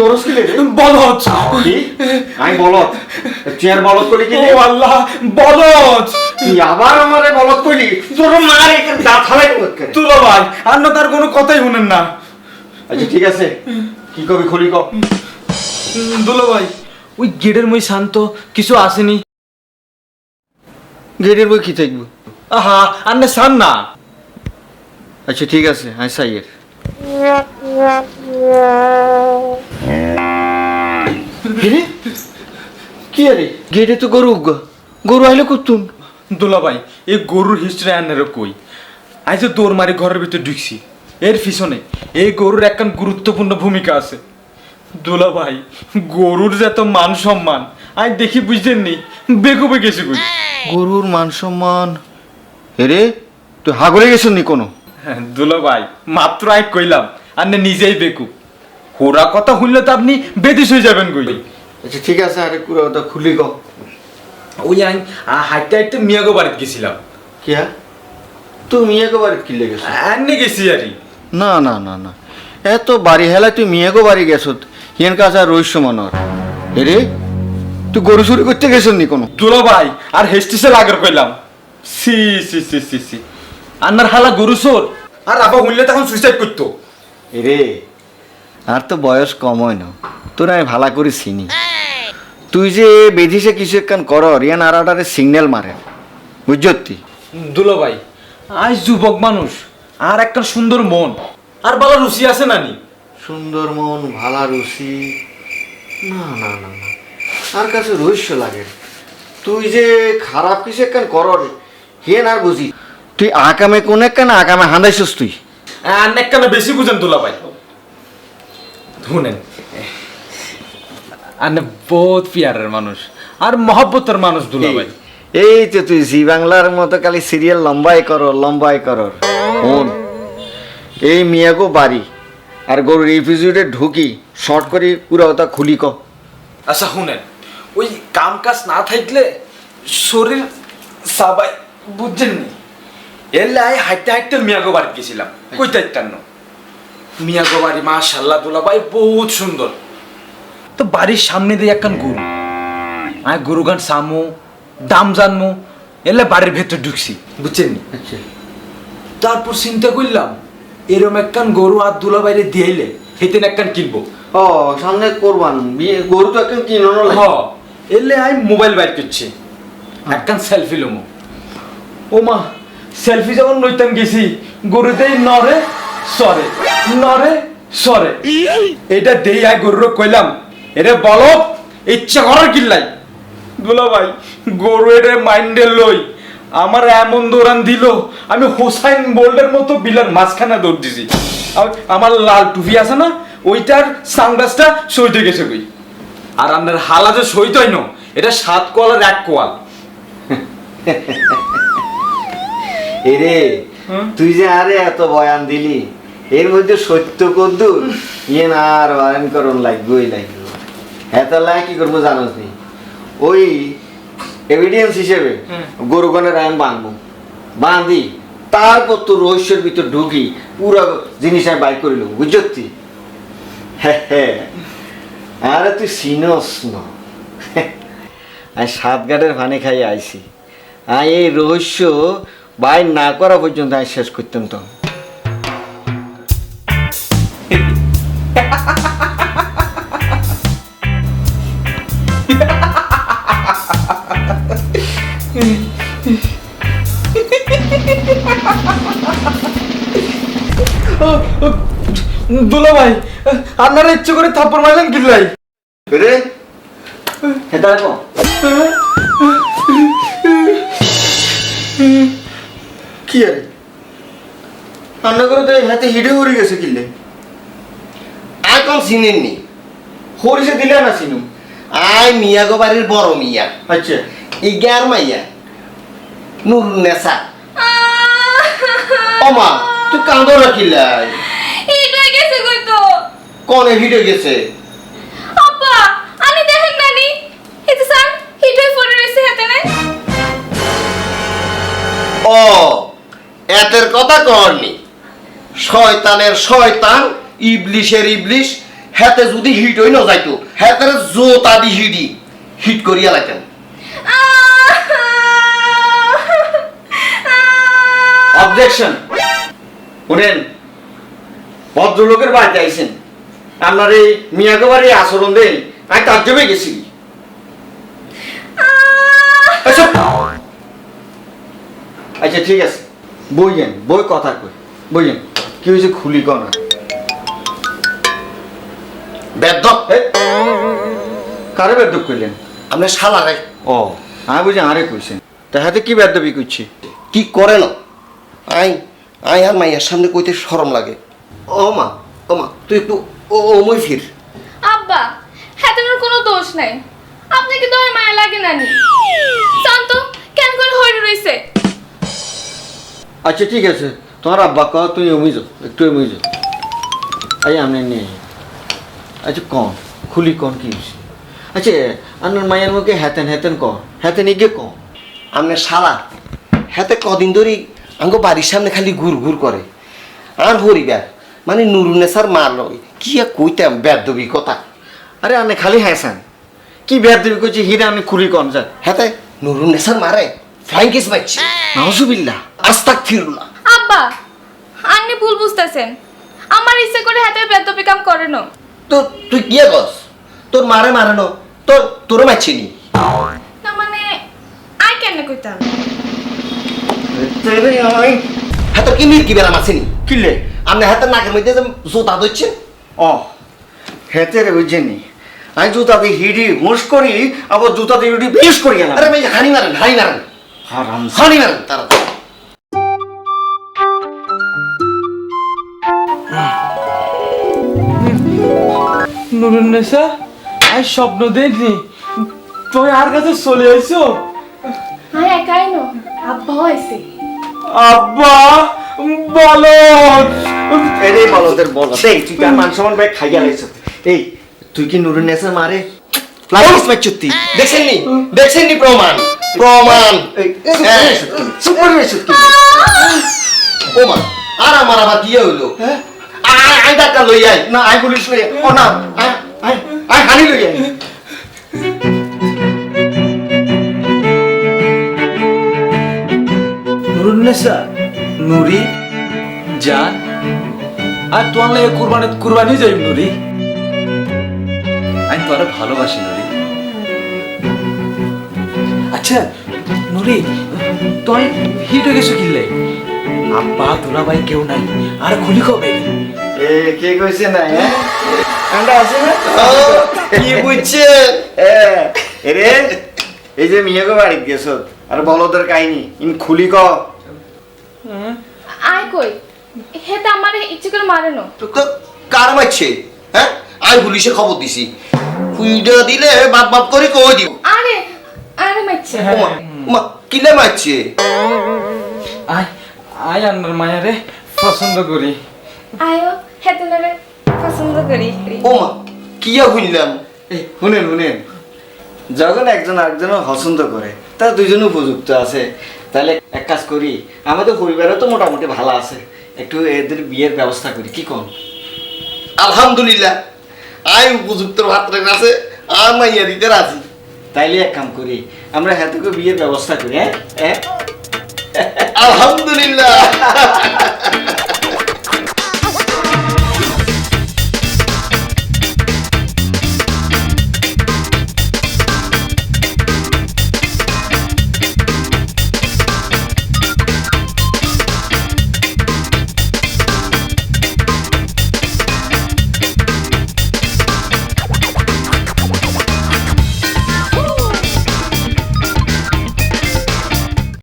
দরস কি রে বলদ। কি আমি বলত চেয়ার বলত করলি কি ও আল্লাহ বলদ। তুই আবার আমারে তোর মার একটা দাঁত হালাই ভাই আর না তার কোনো কথাই শুনেন না। আচ্ছা ঠিক আছে। কি কবি খুলি ক? দুলো ভাই ওই গেটের মই শান্ত কিছু আসেনি। গেটের বই কি থাকব? আহা আর না শান না। আচ্ছা ঠিক আছে আমি সাইয়ের? কি আরে? গেটে তো গরু গরু আইলে কুতুন দুলা ভাই এই গরুর হিস্ট্রি আনার কই? আজ দৌড় মারি ঘরের ভিতরে ঢুকছি। এর পিছনে এই গরুর একখান গুরুত্বপূর্ণ ভূমিকা আছে। দুলা ভাই গরুর যে এত মান সম্মান আজ দেখি বুঝতেন নি বেকুবে গেছি কই? গরুর মান সম্মান? হেরে তুই হাগরে গেছ নি কোনো? দুলা ভাই মাত্র আই কইলাম আর না নিজেই বেকু। হোরা কথা শুনলে তো আপনি বেদিস হয়ে যাবেন কই? আচ্ছা ঠিক আছে আরে কুড়া ওটা খুলি ক ওই আই হাইটে হাইটে মিয়াগো বাড়িতে গেছিলাম। কি হ্যাঁ? তুমি একবার কি লেগেছ? আন্নে গেছি আরই। না না না না। এত বাড়ি হেলা তুই মিয়াগো বাড়ি গেছ হিয়ান কাছে আর রহস্য মনর হেরে তুই গরু চুরি করতে গেছ নি কোনো? দুলা ভাই আর হেস্টিসে লাগার কইলাম। সি সি সি সি সি। আন্নার হালা গরু চোর। আর আবা শুনলে তখন সুইসাইড করতো। এরে আর তো বয়স কম হয় না। তোর আমি ভালা করে চিনি। তুই যে বেধিসে কিছু একখান কর রিয়ান আরাটারে সিগন্যাল মারে। বুঝতি দুলা ভাই আজ যুবক মানুষ আর একটা সুন্দর মন। আর বালা রুচি আছে নানি সুন্দর মন ভালা রুচি। না না না না। আর কাছে রহস্য লাগে। তুই যে খারাপ কিছু একখান কর হিয়েন আর বুঝি তুই আকামে কোন এক একখান আকামে হাঁদাইছস তুই আর নেককানে বেশি বুঝেন দুলা ভাই। শুনেন। আনে বহুত পিয়ারের মানুষ আর মহব্বতের মানুষ দুলা ভাই। এই তো তুই জি বাংলার মতো খালি সিরিয়াল লম্বাই কর লম্বাই কর হন এই মিয়াগো বাড়ি আর গরুর রিফিউজিটে ঢুকি শর্ট করে পুরো ওটা খুলি ক। আচ্ছা শুনেন। ওই কাম কাজ না থাকলে শরীর সাবাই বুঝছেন নি এলে আই হাইটে হাইটে মিয়াগো বাড়ি গেছিলাম। কইতে ইত্যান্ন মিয়াগো বাড়ি মাশাল্লাহ দুলা ভাই বহুত সুন্দর। তো বাড়ির সামনে দিয়ে একখান গরু। আয় গরু গান সামু দাম জানমু এলে বাড়ির ভেতর ঢুকছি বুঝছেন আচ্ছা। তারপর চিন্তা করলাম এরম একখান গরু আর দুলা বাইরে দিয়েলে হেতেন একখান কিনবো। ও সামনে করবান বিয়ে গরু তো একদম কিনো হ এলে আই মোবাইল বাইর করছে। একখান সেলফি লমু। ও মা সেলফি যখন লইতাম গেছি গরুতেই নরে সরে নরে সরে। এটা দেই আই গরুর কইলাম, এরে বলো, ইচ্ছা করার কিল্লাই দুলা ভাই, গরু এরে মাইন্ডে লই, আমার এমন দৌড়ান দিল, আমি হোসাইন বোল্ডের মতো বিলার মাঝখানে দৌড় দিছি। আমার লাল টুপি আছে না, ওইটার সানগ্লাসটা সইতে গেছে কই? আর আপনার হালা যে সইতই ন এটা সাত কোয়াল আর এক কোয়াল। এরে তুই যে আরে এত বয়ান দিলি এর মধ্যে সত্য কদ্দুর? ইয়ে না আর বয়ান করুন লাগবেই লাগবে। এত লাগে কি করব জানোস নি? ওই এভিডেন্স হিসেবে গরুগণের আমি বাঁধবো। বাঁধি তারপর তোর রহস্যের ভিতর ঢুকি পুরো জিনিস আমি বাইক করিল বুঝতি হ্যাঁ হ্যাঁ। আরে তুই সিনস না। আমি সাত গাড়ের ভানে খাই আইছি। আমি এই রহস্য বাইর না করা পর্যন্ত আমি শেষ করতাম তো। দুলা ভাই আপনারা ইচ্ছে করে থাপ্পড় মারলেন কিল্লাই রে? এটা দেখো কি আরে? রান্না করে তো হাতে হিডে হরি গেছে কিনলে। আই কোন চিনেননি হরিসে দিলে না চিনু আই মিয়া গো বাড়ির বড় মিয়া। আচ্ছা। ইগার মাইয়া। নুর নেসা অমা তুই কান্দ রাখিলাই এটা গেছে কই তো? কনে হিটে গেছে? এতের কথা করনি শয়তানের শয়তান, ইবলিশের ইবলিশ, হেতে যদি হিট হই না যাইতো, হেতের জোতা দি হিডি হিট করিয়া লাইতেন। অবজেকশন শুনেন, ভদ্রলোকের বাড়িতে আইছেন। আপনার এই মিয়াকে বাড়ি আচরণ দেন আমি তার জমে গেছি। আচ্ছা আচ্ছা ঠিক আছে। বইয়েন বই কথা কই বইয়েন। কি হয়েছে খুলি কনা বেদ্য কারে বেদ্য করলেন আপনি শালা রে ও আমি বুঝি আরে কইছেন। তাহাতে কি বেদ্যবি করছি কি করে না আই আই আর মাইয়ার সামনে কইতে শরম লাগে। ও মা ও মা তুই একটু ও ও মই ফির। আব্বা হেতনের কোনো দোষ নাই। আপনাকে দয় মায়া লাগে নানি শান্ত কেন করে হয়ে রইছে? আচ্ছা ঠিক আছে। তোমার আব্বা কহ তুমি এমনি যাও একটু এমনি যাও আই আমি নিয়ে। আচ্ছা কন খুলি কন কি হয়েছে আচ্ছা আপনার মায়ের মুখে হেতেন হেতেন কন হেতেন এগে কন আপনি সারা হাতে কদিন ধরে আঙ্গ বাড়ির সামনে খালি ঘুর ঘুর করে। আর হরিবার মানে নুরুনেসার মার লয় কি আর কইতাম বেদবি কথা। আরে আপনি খালি হ্যাঁসান কি বেদ দেবী করছি হিরা আপনি খুলি কন যান হাতে নুরুনেসার মারে? ফ্লাইং কিস মারছি নাহসুবিল্লা আস্তাক ফিরুল্লাহ আব্বা আপনি ভুল বুঝতেছেন। আমার ইচ্ছে করে হাতের বেদপি কাম করে না। তো তুই কি কস তোর মারে মারে ন তোর তোর মারছি নি। না মানে আই কেন কইতাম? হাতে কি মির কি বেড়া মারছিনি কিলে আপনি হাতের নাকের মধ্যে যে জোতা ধরছেন ও হেতে রে বুঝছেনি আমি জুতা দিয়ে হিডি হুঁশ করি আবার জুতা দিয়ে হিডি বেশ করি গেলাম। আরে ভাই হানি মারেন হানি মারেন। হারাম তারা স্বপ্ন দেখনি তুমি আর কাছে চলে আইছো? হ্যাঁ একাই নো আব্বা হয়েছে। আব্বা বলো এরে বলদের বল এই তুই মান সম্মান ভাই খাইয়া লাইছ এই তুই কি নুরুন মারে? ফ্লাইস মারছুতি দেখছেন নি দেখছেন নি প্রমাণ? প্রমাণ। হ্যাঁ। আর আমার আবার কি হইল? আয় আয় ডাক্তার লই আয়। না আই পুলিশ লই ও না আই আই আই হানি লই আই নুরুন্নেসা নুরি জান আর তোমার লাগে কুরবানি কুরবানি যাই নুরি। আমি তোরা ভালোবাসি নুরি। আচ্ছা নুরি তুই হিট হয়ে গেছো কিনলে আব্বা দুলা ভাই কেউ নাই। আর খুলি কবে? এ কে কইছে না হ্যাঁ? আন্ডা আছে না? কি বুঝছে? এ এরে এই যে মিয়াগো বাড়ি গেছ আর বলদের কাহিনী ইন খুলি ক। আয় কই? হেতে আমার ইচ্ছে করে মারে না। তো কার মারছে? হ্যাঁ? আমি পুলিশে খবর দিছি। কুইটা দিলে বাপ বাপ করে কই দিও আরে আরে মারছে মা কিলে মারছে আয় আয় আন্নার মায়ারে পছন্দ করি আয়ো হেতনের পছন্দ করি ও মা কিয়া হইলাম শুনেন শুনেন যখন একজন আরেকজন পছন্দ করে। তার দুইজন উপযুক্ত আছে। তাহলে এক কাজ করি আমাদের পরিবারও তো মোটামুটি ভালো আছে। একটু এদের বিয়ের ব্যবস্থা করি কি কোন? আলহামদুলিল্লাহ। আই উপযুক্ত ভাত্রের কাছে আর মাইয়া দিতে রাজি। তাইলে এক কাম করি আমরা হাতে বিয়ের ব্যবস্থা করি হ্যাঁ? হ্যাঁ? আলহামদুলিল্লাহ।